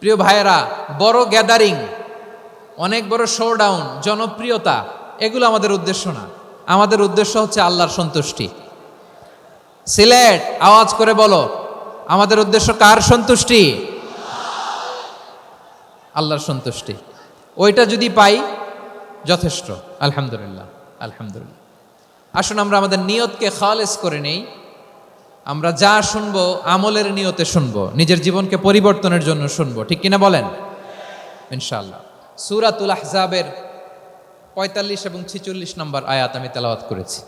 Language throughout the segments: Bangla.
প্রিয় ভাইয়েরা, বড় গ্যাদারিং অনেক বড় শোডাউন জনপ্রিয়তা, এগুলো আমাদের উদ্দেশ্য না। আমাদের উদ্দেশ্য হচ্ছে আল্লাহর সন্তুষ্টি। সিলেট, আওয়াজ করে বলো, আমাদের উদ্দেশ্য কার সন্তুষ্টি? আল্লাহর সন্তুষ্টি। ওইটা যদি পাই, যথেষ্ট। আলহামদুলিল্লাহ আলহামদুলিল্লাহ। আসুন আমরা আমাদের নিয়তকে খালেস করে নেই। আমরা যা শুনব, আমলের নিয়তে শুনব, নিজের জীবনকে পরিবর্তনের জন্য শুনব। ঠিক কিনা বলেন? ইনশাআল্লাহ। সুরাতুল আহজাবের পঁয়তাল্লিশ এবং ছিচল্লিশ নম্বর আয়াত আমি তেলাওয়াত করেছি।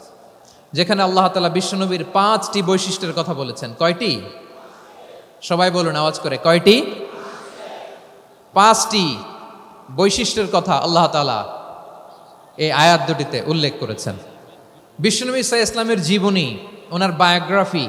যেখানে আল্লাহ তালা বিশ্বনবীর পাঁচটি বৈশিষ্ট্যের কথা বলেছেন। কয়টি? সবাই বলুন, আওয়াজ করে, কয়টি? পাঁচটি বৈশিষ্ট্যের কথা আল্লাহ তালা এই আয়াত দুটিতে উল্লেখ করেছেন। বিশ্বনবী ইসা ইসলামের জীবনী, ওনার বায়োগ্রাফি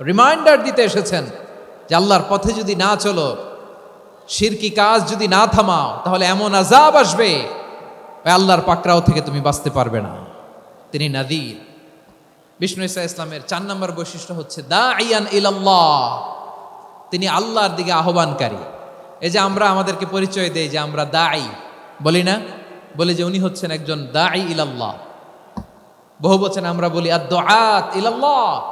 রিমাইন্ডার দিতে এসেছেন যে আল্লাহর পথে যদি না চলো শিরকি কাজ যদি না থামাও, তাহলে এমন আজাব আসবে আল্লাহর পাকড়াও থেকে তুমি বাঁচতে পারবে না। তিনি নাদির। বিষ্ণু ইসা ইসলামের চার নম্বর বৈশিষ্ট্য হচ্ছে দা আইয়ান ইলাল্লাহ। তিনি আল্লাহর দিকে আহ্বানকারী। এই যে আমরা আমাদেরকে পরিচয় দেই যে আমরা দাই বলি না? বলি যে উনি হচ্ছেন একজন দাই ইলাল্লাহ। বহু বচন আমরা বলি আর দোয়াত ইলাল্লাহ।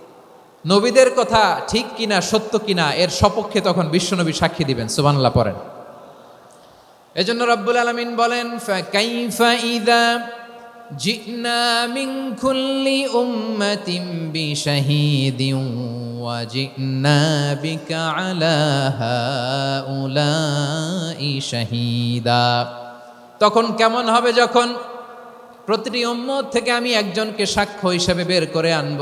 নবীদের কথা ঠিক কিনা, সত্য কিনা, এর সপক্ষে তখন বিশ্বনবী সাক্ষী দিবেন, সুবহানাল্লাহ পড়েন। এজন্য রব্বুল আলমিন বলেন ইদা তখন কেমন হবে যখন প্রতিটি উম্মত থেকে আমি একজনকে সাক্ষ্য হিসেবে বের করে আনব?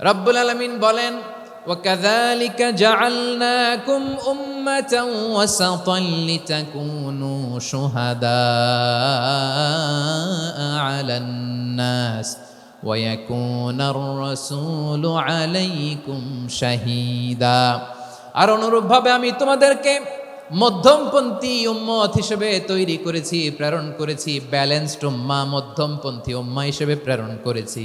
রব্বুল আলমিন বলেন وكذلك جعلناكم أمة وسطا لتكونوا شهداء على الناس ويكون الرسول عليكم شهيدا আর অনুরূপভাবে আমি তোমাদেরকে মধ্যমপন্থী উম্মত হিসেবে তৈরি করেছি প্রেরণ করেছি ব্যালেন্সড উম্মা মধ্যমপন্থী উম্মা হিসেবে প্রেরণ করেছি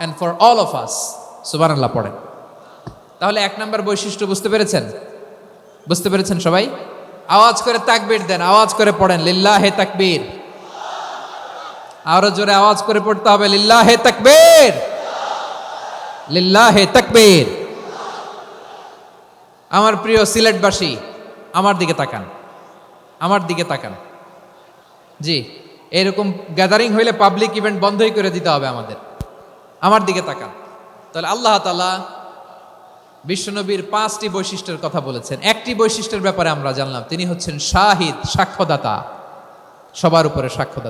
and for all of us সুবান আল্লাহ পড়েন। তাহলে এক নম্বর বৈশিষ্ট্য বুঝতে পেরেছেন? বুঝতে পেরেছেন সবাই? আওয়াজ করে তাকবীর দেন, আওয়াজ করে পড়েন, লিল্লাহে তাকবীর। আরও জোরে আওয়াজ করে পড়তে হবে, লিল্লাহে তাকবীর। লিল্লাহে তাকবীর। আমার প্রিয় সিলেটবাসী, আমার দিকে তাকান। আমার দিকে তাকান। জি, এরকম গ্যাদারিং হইলে পাবলিক ইভেন্ট বন্ধই করে দিতে হবে আমাদের। আমার দিকে তাকান। তাহলে আল্লাহ তালা বিশ্বনবীর পাঁচটি বৈশিষ্ট্যের কথা বলেছেন। একটি বৈশিষ্ট্যের ব্যাপারে আমরা জানলাম, তিনি হচ্ছেন শাহিদ, সাক্ষ্যদাতা। সবার উপরে সাক্ষ্যদাতা।